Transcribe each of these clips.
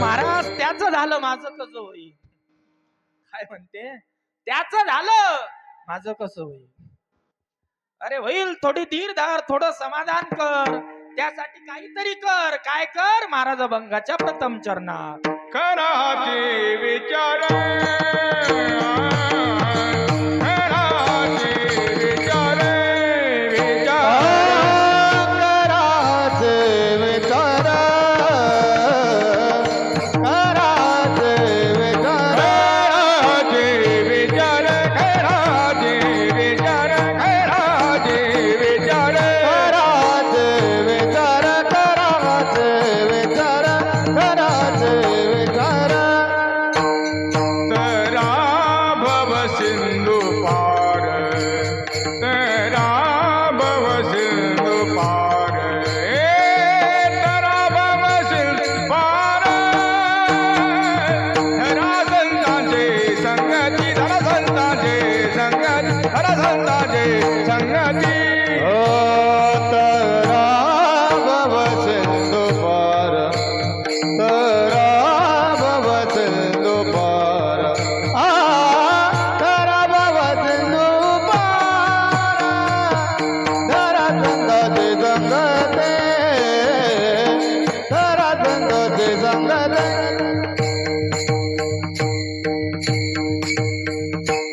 महाराज त्याच झालं माझं कसं होईल? काय म्हणते? त्याच झालं माझं कसं होईल? अरे होईल थोडी धीर धर थोडं समाधान कर. त्यासाठी काहीतरी कर. काय कर? महाराज भंगाच्या प्रथम चरणात. करा विचार.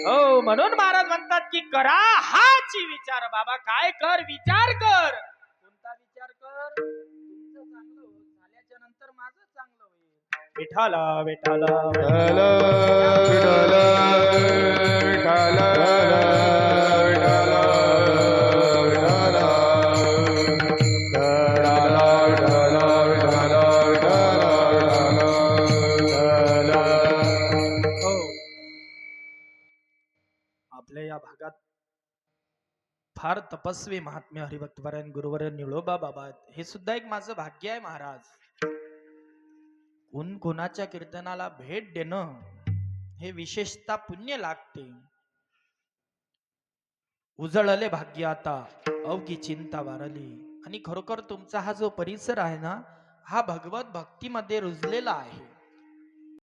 हो म्हणून महाराज म्हणतात की करा हाची विचार. बाबा काय कर? विचार कर. कोणता विचार कर? तुमचं चांगलं होईल. झाल्याच्यानंतर माझं चांगलं होईल. विठाला विठाला विठ्ठल. आपल्या या भागात फार तपस्वी महात्म्य हरिभक्तपरायण गुरुवर निळोबा बाबा हे सुद्धा एक माझं भाग्य आहे महाराज. कोण कोणाच्या कीर्तनाला भेट देणं हे विशेषतः पुण्य लागते. उजळले भाग्य आता अवघी चिंता वारली. आणि खरोखर तुमचा हा जो परिसर आहे ना हा भगवत भक्तीमध्ये रुजलेला आहे.